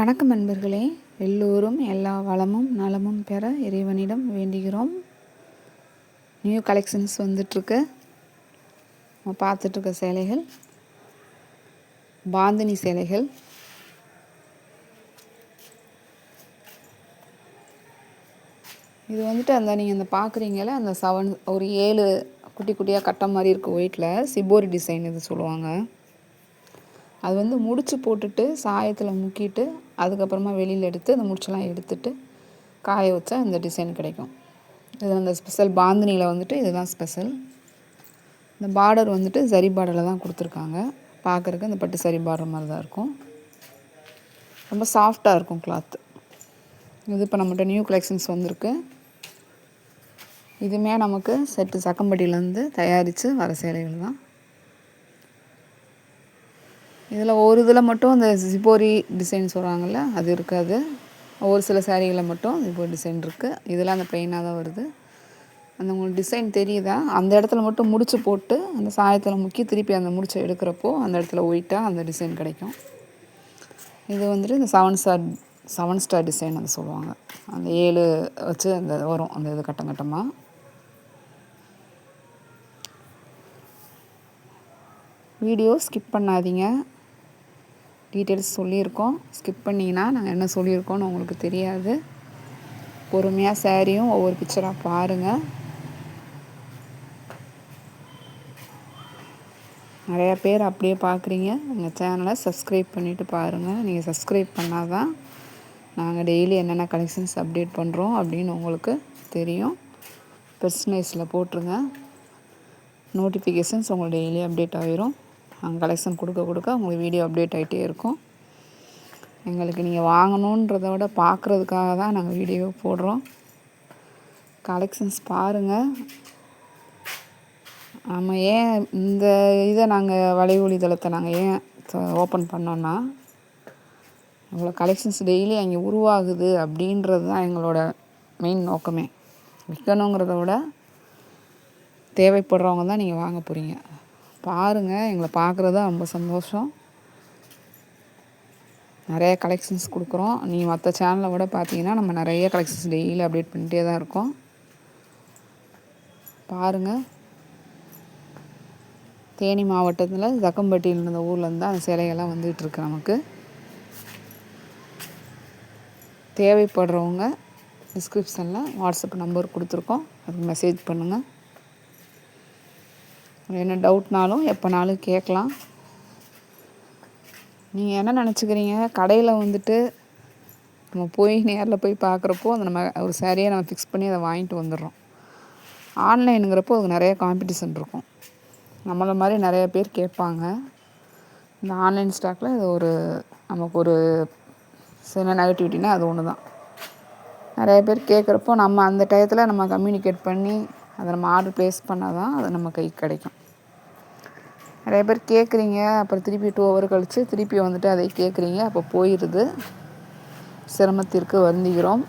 வணக்கம் நண்பர்களே. எல்லோரும் எல்லா வளமும் நலமும் பெற இறைவனிடம் வேண்டுகிறோம். நியூ கலெக்ஷன்ஸ் வந்துட்டுருக்கு. நம்ம பார்த்துட்ருக்க சேலைகள். பாந்தினி சேலைகள். இது வந்துட்டு அந்த நீங்கள் அந்த பார்க்குறீங்கள அந்த செவன் ஒரு ஏழு குட்டி குட்டியாக கட்ட மாதிரி இருக்குது ஒயிட்டில் சிபோரி டிசைன் இது சொல்லுவாங்க. அது வந்து முடிச்சு போட்டுட்டு சாயத்தில் முக்கிட்டு அதுக்கப்புறமா வெளியில் எடுத்து அந்த முடிச்செல்லாம் எடுத்துட்டு காய வச்சா இந்த டிசைன் கிடைக்கும். இது அந்த ஸ்பெஷல் பாந்தினியில் வந்துட்டு இதுதான் ஸ்பெஷல் இந்த பார்டர் வந்துட்டு சரி பார்டரில் தான் கொடுத்துருக்காங்க. பார்க்குறக்கு இந்த பட்டு சரி பார்டர் மாதிரி தான் இருக்கும். ரொம்ப சாஃப்டாக இருக்கும் கிளாத்து இது இப்போ நம்மகிட்ட நியூ கலெக்ஷன்ஸ் வந்திருக்கு. இதுவுமே நமக்கு செட்டு சக்கம்பட்டியிலேருந்து தயாரித்து வர சேலைகள் தான். இதில் ஒரு இதில் மட்டும் அந்த ஜிபோரி டிசைன் சொல்கிறாங்கல்ல அது இருக்காது. ஒரு சில சேரீகளில் மட்டும் ஜிபோரி டிசைன் இருக்குது இதெல்லாம் அந்த பெயினாக தான் வருது. அந்த உங்களுக்கு டிசைன் தெரியுதா? அந்த இடத்துல மட்டும் முடிச்சு போட்டு அந்த சாயத்தில் முக்கி திருப்பி அந்த முடிச்சை எடுக்கிறப்போ அந்த இடத்துல ஒயிட்டாக அந்த டிசைன் கிடைக்கும். இது வந்துட்டு இந்த seven star seven star design அதை சொல்லுவாங்க. அந்த ஏழு வச்சு அந்த வரும் அந்த இது கட்டம் கட்டமாக வீடியோ ஸ்கிப் பண்ணாதீங்க. டீட்டெயில்ஸ் சொல்லியிருக்கோம். ஸ்கிப் பண்ணிங்கன்னா நாங்கள் என்ன சொல்லியிருக்கோன்னு உங்களுக்கு தெரியாது. பொறுமையாக சேரீயும் ஒவ்வொரு பிக்சராக பாருங்கள் நிறையா பேர் அப்படியே பார்க்குறீங்க எங்கள் சேனலை சப்ஸ்கிரைப் பண்ணிவிட்டு பாருங்கள் நீங்கள் சப்ஸ்கிரைப் பண்ணால் தான் நாங்கள் டெய்லி என்னென்ன கலெக்ஷன்ஸ் அப்டேட் பண்ணுறோம் அப்படின்னு உங்களுக்கு தெரியும். பெர்சனைஸில் போட்டுருங்க. நோட்டிஃபிகேஷன்ஸ் உங்களுக்கு டெய்லி அப்டேட் ஆகிரும் கலெக்ஷன் கொடுக்க கொடுக்க உங்களுக்கு வீடியோ அப்டேட் ஆகிட்டே இருக்கும். எங்களுக்கு நீங்கள் வாங்கணுன்றத விட பார்க்குறதுக்காக தான் நாங்கள் வீடியோ போடுறோம். கலெக்ஷன்ஸ் பாருங்கள் ஆமாம் ஏன் இந்த இதை நாங்கள் வலைவொலி தளத்தை நாங்கள் ஏன் ஓப்பன் பண்ணோன்னா இவ்வளோ கலெக்ஷன்ஸ் டெய்லி அங்கே உருவாகுது அப்படின்றது தான் எங்களோட மெயின் நோக்கமே. விற்கணுங்கிறத விட தேவைப்படுறவங்க தான் நீங்கள் வாங்க போகிறீங்க பாருங்கள் எங்களை பார்க்குறது தான் ரொம்ப சந்தோஷம். நிறைய கலெக்ஷன்ஸ் கொடுக்குறோம். நீ மற்ற சேனலை விட பார்த்தீங்கன்னா நம்ம நிறைய கலெக்ஷன்ஸ் டெய்லி அப்டேட் பண்ணிகிட்டே தான் இருக்கோம். பாருங்கள் தேனி மாவட்டத்தில் ஜக்கம்பட்டியில் இருந்த ஊர்லேருந்து அந்த சிலைகள்லாம் வந்துகிட்ருக்கு நமக்கு. தேவைப்படுறவங்க டிஸ்கிரிப்ஷனில் வாட்ஸ்அப் நம்பர் கொடுத்துருக்கோம். அதுக்கு மெசேஜ் பண்ணுங்கள் என்ன டவுட்னாலும் எப்போனாலும் கேட்கலாம். நீங்கள் என்ன நினச்சிக்கிறீங்க? கடையில் வந்துட்டு நம்ம போய் நேரில் போய் பார்க்குறப்போ அந்த நம்ம ஒரு சேரீயை நம்ம ஃபிக்ஸ் பண்ணி அதை வாங்கிட்டு வந்துடுறோம். ஆன்லைனுங்கிறப்போ அதுக்கு நிறைய காம்படிஷன் இருக்கும். நம்மளை மாதிரி நிறைய பேர் கேட்பாங்க. இந்த ஆன்லைன் ஸ்டாக்கில் இது ஒரு நமக்கு ஒரு சில நெகட்டிவிட்டினா அது ஒன்று தான் நிறைய பேர் கேட்குறப்போ நம்ம அந்த டயத்தில் நம்ம கம்யூனிகேட் பண்ணி அதை நம்ம ஆர்டர் ப்ளேஸ் பண்ணால் தான் அது நம்ம கைக்கு கிடைக்கும். நிறைய பேர் கேட்குறீங்க அப்புறம் திருப்பி டூ ஹவர் கழித்து திருப்பி வந்துட்டு அதை கேட்குறீங்க அப்போ போயிடுது சிரமத்திற்கு வருந்துகிறோம்.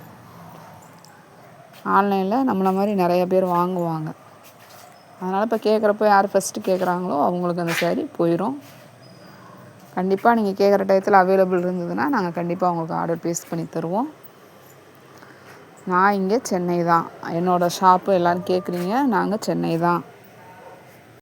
ஆன்லைனில் நம்மளை மாதிரி நிறைய பேர் வாங்குவாங்க. அதனால் இப்போ கேட்குறப்போ யார் ஃபஸ்ட்டு கேட்குறாங்களோ அவங்களுக்கு அந்த சேரீ போயிடும் கண்டிப்பாக நீங்கள் கேட்குற டயத்தில் அவைலபிள் இருந்ததுன்னா நாங்கள் கண்டிப்பாக உங்களுக்கு ஆர்டர் ப்ளேஸ் பண்ணி தருவோம். நான் இங்கே சென்னை தான். என்னோடய ஷாப்பு எல்லோரும் கேட்குறீங்க நாங்கள் சென்னை தான்.